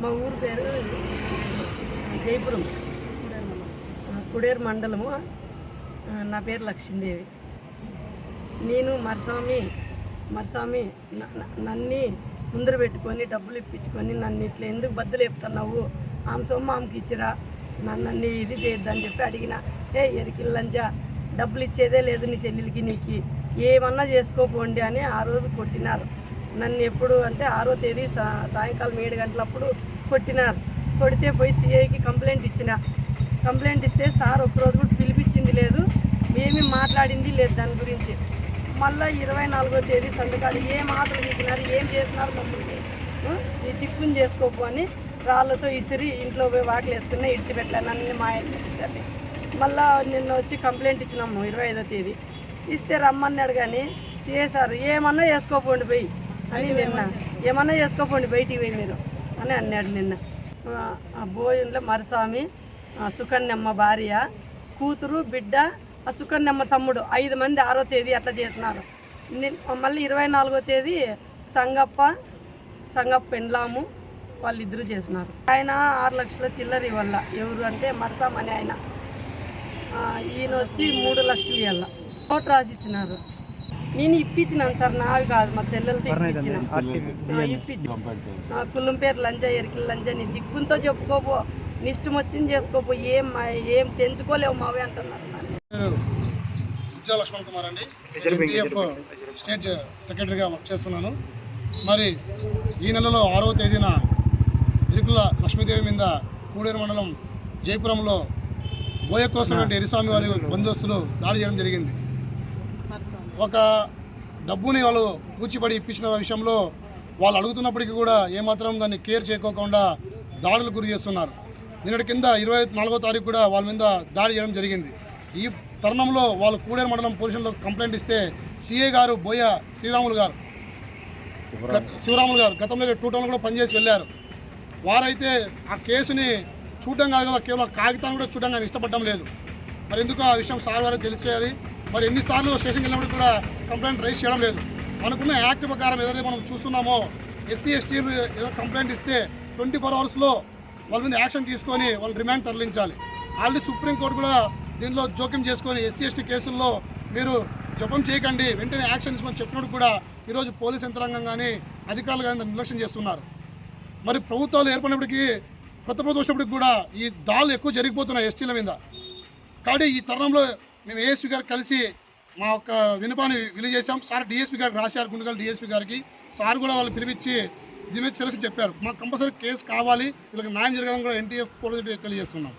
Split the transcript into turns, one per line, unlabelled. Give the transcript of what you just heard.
మా ఊరు పేరు జైపురం. కుడేరు మండలము. నా పేరు లక్ష్మీదేవి. నేను మరస్వామి మరస్వామి న- నన్ని ముందర పెట్టుకొని డబ్బులు ఇప్పించుకొని నన్ను ఇట్లా ఎందుకు బద్దలు చెప్తున్నావు ఆమె సొమ్ము ఆమెకి ఇచ్చిరా? నన్ను అన్ని ఇది చేయొద్దని చెప్పి అడిగిన ఏ ఎరికిల్లంజా డబ్బులు ఇచ్చేదే లేదు నీ చెల్లెలకి నీకు. ఏమన్నా చేసుకోపోండి అని ఆ రోజు కొట్టినారు. నన్ను ఎప్పుడు అంటే ఆరో తేదీ సా- సాయంకాలం ఏడు గంటలప్పుడు కొట్టినారు. కొడితే పోయి సిఐకి కంప్లైంట్ ఇచ్చిన. కంప్లైంట్ ఇస్తే సార్ ఒకరోజు కూడా పిలిపించింది లేదు. ఏమీ మాట్లాడింది లేదు దాని గురించి. మళ్ళీ ఇరవై నాలుగో తేదీ సంతకాడు ఏం ఆటలు తీసినారు ఏం చేసినారు మమ్మల్ని? ఈ టిప్పుని చేసుకోపు అని రాళ్ళతో ఇసిరి ఇంట్లో పోయి వాకిలు వేసుకున్నా ఇడిచిపెట్టాను అన్ని మా ఇద్దరిని. మళ్ళా నిన్న వచ్చి కంప్లైంట్ ఇచ్చినాము ఇరవై ఐదో తేదీ. ఇస్తే రమ్మన్నాడు కానీ సిఏ సార్ ఏమన్నా వేసుకోపోండి పోయి. అని నిన్న ఏమన్నా వేసుకోపోండి బయటికి పోయి మీరు అని అన్నాడు నిన్న. ఆ, ఆ మరస్వామి సుకన్యమ్మ భార్య కూతురు బిడ్డ ఆ సుకన్యమ్మ తమ్ముడు ఐదు మంది ఆరో తేదీ అట్లా చేసినారు. మళ్ళీ ఇరవై నాలుగో తేదీ సంగప్ప సంగప్ప పెండ్లాము వాళ్ళిద్దరూ చేసినారు. ఆయన ఆరు లక్షల చిల్లరి వల్ల ఎవరు అంటే మరసామని ఆయన. ఈయన వచ్చి మూడు లక్షలు ఇవ్వాల నోట్ రాసిచ్చినారు. నేను ఇప్పించినాను సార్ నావి కాదు మా చెల్లెలతో ఇప్పించిన. ఆ, ఇప్పించి ఆ, కులం పేరు లంజా ఎరికిల లంజా నీ దిక్కుంతో చెప్పుకోపో నీ ఇష్టం వచ్చింది చేసుకోపో ఏం ఏం తెంచుకోలేవు మావి అంటున్నారు.
ఉజ్జా లక్ష్మణ్ కుమార్ అండి. ఎన్టీఎఫ్ స్టేట్ సెక్రటరీగా వర్క్ చేస్తున్నాను. మరి ఈ నెలలో ఆరవ తేదీన ఇరుకుల లక్ష్మీదేవి మీద కూడేరు మండలం జయపురంలో బోయకోసినటువంటి ఎరిస్వామి వారి బందోస్తులు దాడి చేయడం జరిగింది. ఒక డబ్బుని వాళ్ళు కూచిపడి ఇప్పించిన విషయంలో వాళ్ళు అడుగుతున్నప్పటికీ కూడా ఏమాత్రం దాన్ని కేర్ చేయకోకుండా దాడులు గురి చేస్తున్నారు. నిన్నటి కింద ఇరవై నాలుగో తారీఖు కూడా వాళ్ళ మీద దాడి చేయడం జరిగింది. ఈ తరుణంలో వాళ్ళు కూడేరు మండలం పోలీసుల్లో కంప్లైంట్ ఇస్తే సిఐ గారు బోయ శ్రీరాములు గారు శివరాములు గారు గతంలో టూ టౌన్ కూడా పనిచేసి వెళ్ళారు. వారైతే ఆ కేసుని చూడడం కాదు కదా కేవలం కాగితాన్ని కూడా చూడడం ఇష్టపడడం లేదు. మరి ఎందుకు ఆ విషయం సార్ వారికి తెలిసేయాలి? మరి ఎన్నిసార్లు స్టేషన్కి వెళ్ళినప్పుడు కూడా కంప్లైంట్ రైజ్ చేయడం లేదు. మనకున్న యాక్ట్ ప్రకారం ఏదైతే మనం చూస్తున్నామో ఎస్సీ ఎస్టీలు ఏదో కంప్లైంట్ ఇస్తే ట్వంటీ ఫోర్ అవర్స్లో వాళ్ళ మీద యాక్షన్ తీసుకొని వాళ్ళు రిమాండ్ తరలించాలి. ఆల్రెడీ సుప్రీంకోర్టు కూడా దీనిలో జోక్యం చేసుకొని ఎస్సీ ఎస్టీ కేసుల్లో మీరు జపం చేయకండి వెంటనే యాక్షన్ తీసుకొని చెప్పినప్పుడు కూడా ఈరోజు పోలీస్ యంత్రాంగం కానీ అధికారులు కానీ నిర్లక్ష్యం చేస్తున్నారు. మరి ప్రభుత్వాలు ఏర్పడినప్పటికీ కొత్త ప్రభుత్వం వచ్చినప్పటికి కూడా ఈ దాళ్ళు ఎక్కువ జరిగిపోతున్నాయి ఎస్టీల మీద. కాబట్టి ఈ తరుణంలో మేము ఏఎస్పీ గారికి కలిసి మా యొక్క వినపాన్ని విలువ సార్ డిఎస్పీ గారికి రాశారు గుండెగల్ డిఎస్పీ గారికి. సార్ కూడా వాళ్ళు పిలిపించి దీని మీద చెప్పారు. మాకు కంపల్సరీ కేసు కావాలి. వీళ్ళకి న్యాయం జరగాలని కూడా ఎన్టీఎఫ్ పోలీసులు తెలియజేస్తున్నాం.